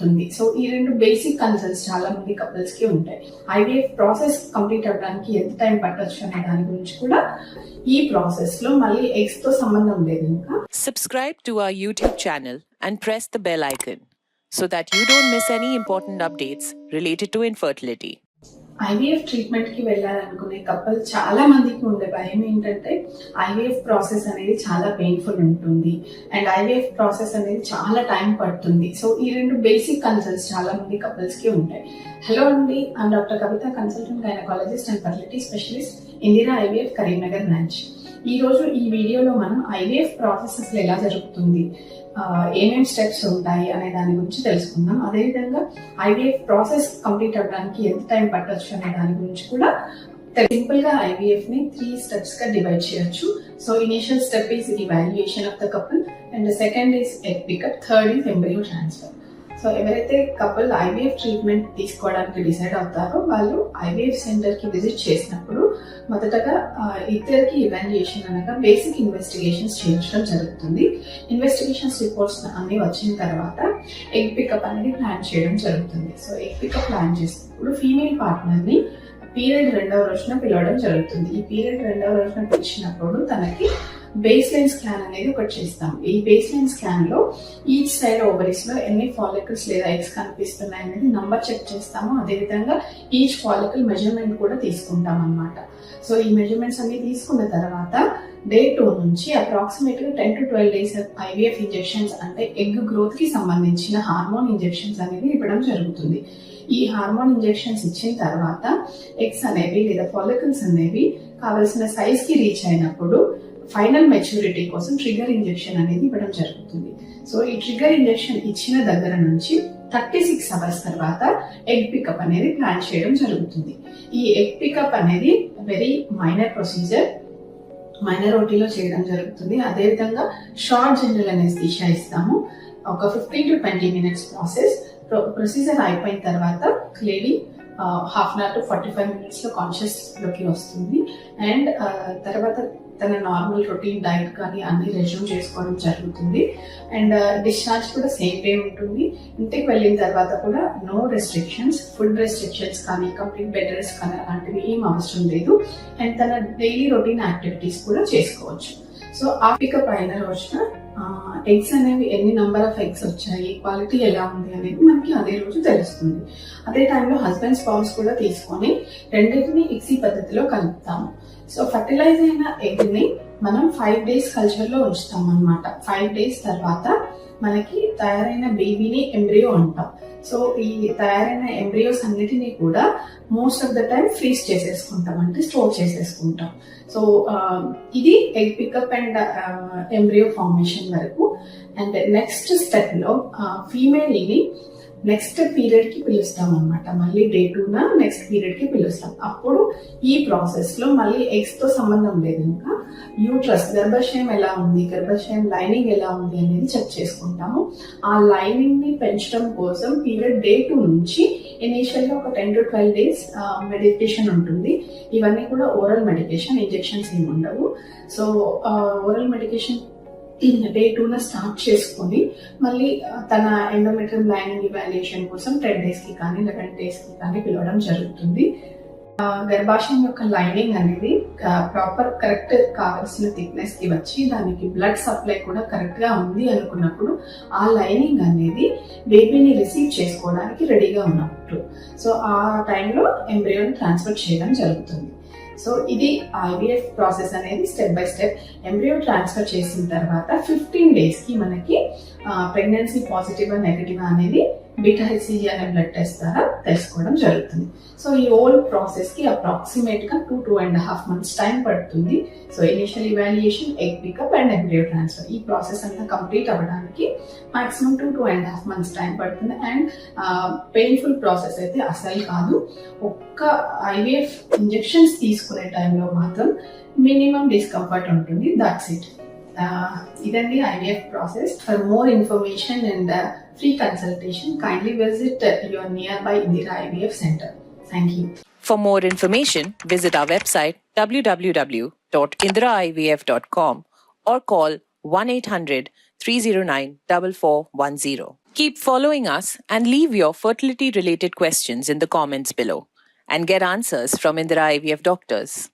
ఉంది సో ఈ రెండు బేసిక్ కన్సర్న్స్ చాలా మంది కపుల్స్కి ఉంటాయి ఐవీఎఫ్ ప్రాసెస్ కంప్లీట్ అవ్వడానికి ఎంత టైం పట్టొచ్చు అనే దాని గురించి కూడా ఈ ప్రాసెస్లో మళ్ళీ ఎగ్స్తో సంబంధం లేదు ఇంకా Subscribe to our YouTube channel and press the bell icon so that you don't miss any important updates related to infertility. IVF ట్రీట్మెంట్కి వెళ్ళాలనుకునే కపుల్ చాలా మందికి ఉండే భయం ఏంటంటే ఐవీఎఫ్ ప్రాసెస్ అనేది చాలా పెయిన్ఫుల్ ఉంటుంది. అండ్ ఐవీఎఫ్ ప్రాసెస్ అనేది చాలా టైం పడుతుంది. సో ఈ రెండు బేసిక్ కన్సర్న్స్ చాలా మంది కపుల్స్కి ఉంటాయి. హలో అండి I'm doctor Kavitha consultant gynaecologist and fertility specialist Indira IVF Karimnagar branch ఈరోజు ఈ వీడియోలో మనం ఐవీఎఫ్ ప్రాసెసెస్ ఎలా జరుగుతుంది ఏమేం స్టెప్స్ ఉంటాయి అనే దాని గురించి తెలుసుకుందాం. అదేవిధంగా ఐవీఎఫ్ ప్రాసెస్ కంప్లీట్ అవ్వడానికి ఎంత టైం పట్టొచ్చు అనే దాని గురించి కూడా సింపుల్గా ఐవీఎఫ్ని త్రీ స్టెప్స్గా డివైడ్ చేయొచ్చు. So initial step is evaluation of the couple and second is egg pickup third is embryo transfer so ఎవరైతే కపుల్ ఐవీఎఫ్ ట్రీట్మెంట్ తీసుకోవడానికి డిసైడ్ అవుతారో వాళ్ళు ఐవీఎఫ్ సెంటర్కి విజిట్ చేసినప్పుడు మొదటగా ఇద్దరికి ఇవాల్యుయేషన్ అనగా బేసిక్ ఇన్వెస్టిగేషన్స్ చేయించడం జరుగుతుంది. ఇన్వెస్టిగేషన్స్ రిపోర్ట్స్ అన్ని వచ్చిన తర్వాత ఎగ్ పికప్ అనేది ప్లాన్ చేయడం జరుగుతుంది. సో ఎగ్ పికప్ ప్లాన్ చేసినప్పుడు ఫీమేల్ పార్ట్నర్ని పీరియడ్ రెండవ రోజున పిలవడం జరుగుతుంది. ఈ పీరియడ్ రెండవ రోజున పిలిచినప్పుడు తనకి బేస్ లైన్ స్కాన్ అనేది ఒకటి చేస్తాం. ఈ బేస్ లైన్ స్కాన్లో ఈచ్ సైడ్ ఓవరీస్లో ఎన్ని ఫాలికల్స్ లేదా ఎగ్స్ కనిపిస్తున్నాయి అనేది నంబర్ చెక్ చేస్తాము. అదేవిధంగా ఈచ్ ఫాలికల్ మెజర్మెంట్ కూడా తీసుకుంటాం అన్నమాట. సో ఈ మెజర్మెంట్స్ అన్ని తీసుకున్న తర్వాత డే టూ నుంచి అప్రాక్సిమేట్గా ten to twelve days IVF injections అంటే ఎగ్ గ్రోత్కి సంబంధించిన హార్మోన్ ఇంజెక్షన్స్ అనేది ఇవ్వడం జరుగుతుంది. ఈ హార్మోన్ ఇంజెక్షన్స్ ఇచ్చిన తర్వాత ఎగ్స్ అనేవి లేదా ఫాలికల్స్ అనేవి కావలసిన సైజ్కి రీచ్ అయినప్పుడు ఫైనల్ మెచ్యూరిటీ కోసం ట్రిగర్ ఇంజెక్షన్ అనేది ఇవ్వడం జరుగుతుంది. సో ఈ ట్రిగర్ ఇంజెక్షన్ ఇచ్చిన దగ్గర నుంచి థర్టీ సిక్స్ అవర్స్ తర్వాత ఎగ్ పికప్ అనేది ప్లాన్ చేయడం జరుగుతుంది. ఈ ఎగ్ పికప్ అనేది వెరీ మైనర్ ప్రొసీజర్ మైనర్ ఓటీలో చేయడం జరుగుతుంది. అదేవిధంగా షార్ట్ జనరల్ అనేసి ఇస్తాము. ఒక fifteen to twenty minutes process. Procedure అయిపోయిన తర్వాత lady half an hour to forty five మినిట్స్లో కాన్షియస్లోకి వస్తుంది. అండ్ తర్వాత తన నార్మల్ రొటీన్ డైట్ కానీ అన్ని రెజ్యూమ్ చేసుకోవడం జరుగుతుంది. అండ్ డిశ్చార్జ్ uh, కూడా సేమ్ డే ఉంటుంది. ఇంటికి వెళ్ళిన తర్వాత కూడా నో రెస్ట్రిక్షన్స్ ఫుడ్ రెస్ట్రిక్షన్స్ కానీ కంప్లీట్ బెడ్ రెస్ట్ కానీ అలాంటివి ఏం అవసరం లేదు. అండ్ తన డైలీ రొటీన్ యాక్టివిటీస్ కూడా చేసుకోవచ్చు. సో ఆ పికప్ అయిన రోజున ఎగ్స్ అనేవి ఎన్ని నంబర్ ఆఫ్ ఎగ్స్ వచ్చాయి క్వాలిటీ ఎలా ఉంది అనేది మనకి అదే రోజు తెలుస్తుంది. అదే టైంలో హస్బెండ్స్ పాల్స్ కూడా తీసుకొని రెండింటిని ఇక్సీ పద్ధతిలో కలుపుతాము. సో ఫర్టిలైజ్ అయిన ఎగ్ని మనం ఫైవ్ డేస్ కల్చర్లో ఉంచుతాం అనమాట ఫైవ్ డేస్ తర్వాత మనకి తయారైన బేబీని ఎంబ్రియో అంటాం. సో ఈ తయారైన ఎంబ్రియోస్ అన్నిటినీ కూడా most of the time freeze చేసేసుకుంటాం అంటే స్టోర్ చేసేసుకుంటాం. సో ఇది egg pickup and embryo formation వరకు. అండ్ నెక్స్ట్ స్టెప్లో ఫీమేల్ ఇది నెక్స్ట్ పీరియడ్కి పిలుస్తాం అనమాట మళ్ళీ డే టూ నెక్స్ట్ పీరియడ్కి పిలుస్తాం. అప్పుడు ఈ ప్రాసెస్లో మళ్ళీ ఎగ్స్తో సంబంధం లేదు ఇంకా. యూట్రస్ గర్భాశయం ఎలా ఉంది? గర్భాశయం లైనింగ్ ఎలా ఉంది అనేది చెక్ చేసుకుంటాము. ఆ లైనింగ్ని పెంచడం కోసం పీరియడ్ డే టూ నుంచి ఇనీషియల్గా ఒక ten to twelve days meditation ఉంటుంది. ఇవన్నీ కూడా ఓరల్ మెడికేషన్ ఇంజెక్షన్స్ ఏమి ఉండవు. సో ఓరల్ మెడికేషన్ డే టూన స్టార్ట్ చేసుకొని మళ్ళీ తన ఎండోమెట్రియం లైనింగ్ ఇవాల్యుయేషన్ కోసం టెన్ డేస్కి కానీ లెవెన్ డేస్కి కానీ పిలవడం జరుగుతుంది. గర్భాశయం యొక్క లైనింగ్ అనేది ప్రాపర్ కరెక్ట్ కావాల్సిన థిక్నెస్కి వచ్చి దానికి బ్లడ్ సప్లై కూడా కరెక్ట్గా ఉంది అనుకున్నప్పుడు ఆ లైనింగ్ అనేది బేబీని రిసీవ్ చేసుకోవడానికి రెడీగా ఉన్నప్పుడు. సో ఆ టైంలో ఎంబ్రియోని ట్రాన్స్ఫర్ చేయడం జరుగుతుంది. సో ఇది ఐవీఎఫ్ ప్రాసెస్ అనేది step by step embryo transfer చేసిన తర్వాత ఫిఫ్టీన్ డేస్కి మనకి ప్రెగ్నెన్సీ పాజిటివ్ నెగిటివ్ అనేది బీటా హెచ్సిజీ అనే బ్లడ్ టెస్ట్ ద్వారా తెలుసుకోవడం జరుగుతుంది. సో ఈ ఓల్డ్ ప్రాసెస్కి అప్రాక్సిమేట్గా two two and half months time పడుతుంది. So initial evaluation egg pickup and embryo transfer ఈ ప్రాసెస్ అంతా కంప్లీట్ అవ్వడానికి maximum two two and half months time పడుతుంది. అండ్ పెయిన్ఫుల్ ప్రాసెస్ అయితే అసలు కాదు. ఒక్క ఐవీఎఫ్ ఇంజెక్షన్స్ తీసుకునే టైంలో మాత్రం మినిమం డిస్కంఫర్ట్ ఉంటుంది. దట్స్ ఇట్ ఇదండి IVF process for more information and free consultation, kindly visit uh, your nearby Indira IVF center. Thank you. For more information, visit our website www.indiraivf.com or call 1 800 309 4410. Keep following us and leave your fertility related questions in the comments below and get answers from Indira IVF doctors.